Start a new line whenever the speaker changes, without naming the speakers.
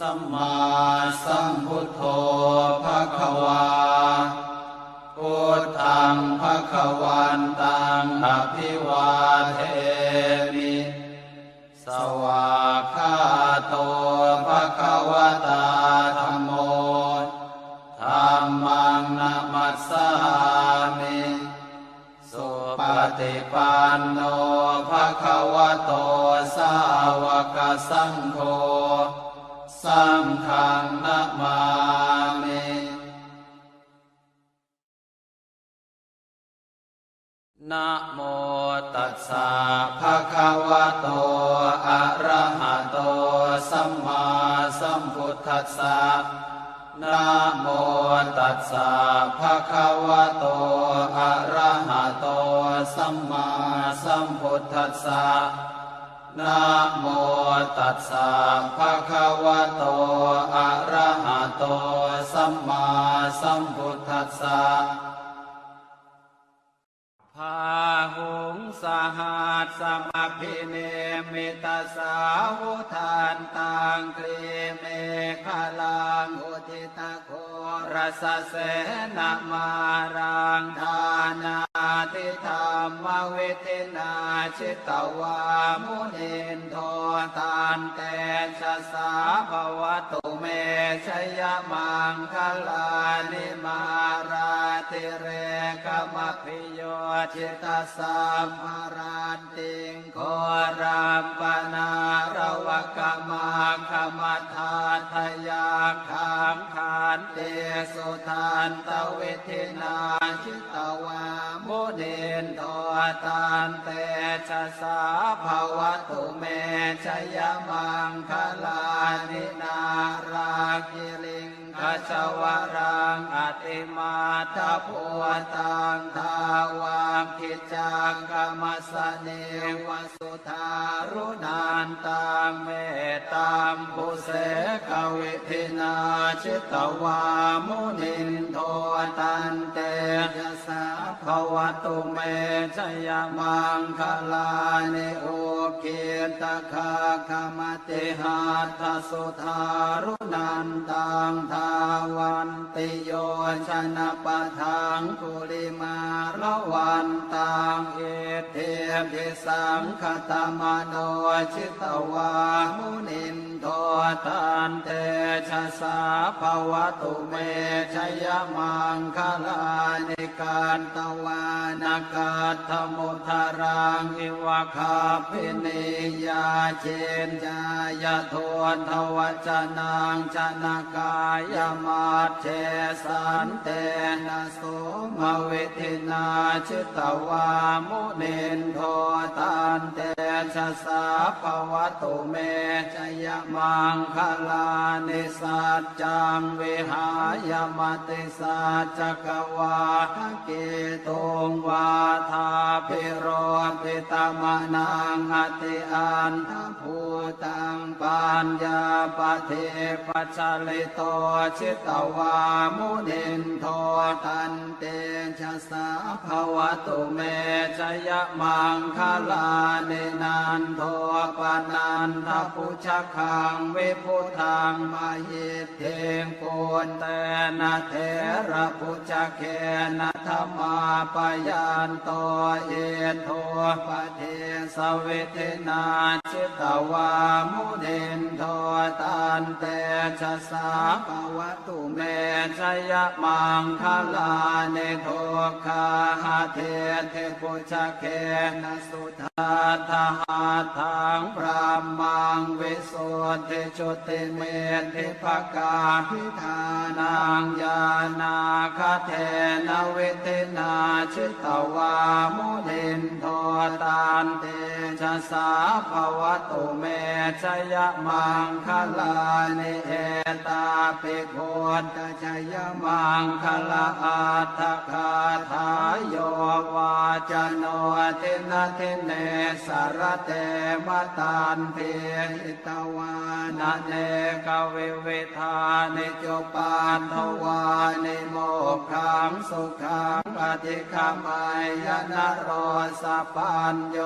สัมมาสัมพุทโธภะคะวาพุทธังภะคะวันตังอภิวาเทมิสวากขาโตภะคะวตาธัมโมธัมมังนามัสสามิสุปฏิปันโนภะคะวะโตสาวกสังโฆ สังฆังนะมามินะโมตัสสะภะคะวะโต อะระหะโต สัมมาสัมพุทธัสสะนะโมตัสสะภะคะวะโต อะระหะโต สัมมาสัมพุทธัสสะ นะโมตัสสะภะคะวะโต อะระหะโต สัมมาสัมพุทธัสสะพาหุงสหัสสมพิเนมิตาสาวุทานตังคลีเมฆลังอุทิตโครสเสนามารังทานา ทิธรรมเวทินาชิตวามุนินโทตานเตชะสาภวตุเมชยมังคลานิมาราติเรกมพิโยชิตสัมภารันติงโครัมปนารวกมาคมทาทยาขัง นเตสุทานตเวทินาชิตวามุนินโทตานเตชะสาภาวตุเมชยมังคลานินาราคิลิง ขจวรังอติมาทพุตังทาวังคิจังกรรมสเนวสุธารุนานตังเมตตามปุเสกวิทินาชิตวามุนินโทตันเตยะสาภวตุเมชยมังคลานิโอเกตคาคมติหาทสุธารุนันตังทา วันติโยชนะปะทังกุลิมาละวันตังเอเทพิสังคตมโนชิตวามุนิน ตันเตชะสาภวตุเมชยมังคลานิการตวานากาธมุทารังอิวะคาพินิยาเชนจายทวนทวัจนังชนากายมาเทสันเตนะโสมเวทินาชิตวามุนินโทตันเตชะสาภวตุเมชยมังคลานิสัจจังวิหายมติสัจจกวาเกตุงวาทาพิโรปิตมะนังอติอันทภูตังปัญญา ปเทปัจลิโตชิตวามุนินโทตันเตชะสาภวตุเมชยมังคลานินันโทปนันทปุชคังวิพุทังมายิเทงปุนเตนะเทระปุชเคนะธรรมาปยันโตเอโทปเทสเวทนาชิตวามุนินโทตนเตชะสาปวัตุเมชยมังคลาเนโทคาหเทเทปุชเคนะสุทาทหาทา จุติเมธิภกาพิธานังยานาคเทนเวทนาชิตวามุนินโทตานเตชะสาภวตุเมชยมังคลานิเอตาปิโคตชยมังคลาอัตถคาทายโยวาจโนตินาเทเนสารเตมตันเทหิตวานะเนกวิวิธานิจุปานทวานิโมกขังสุขังปฏิคามายนโรสปัญโย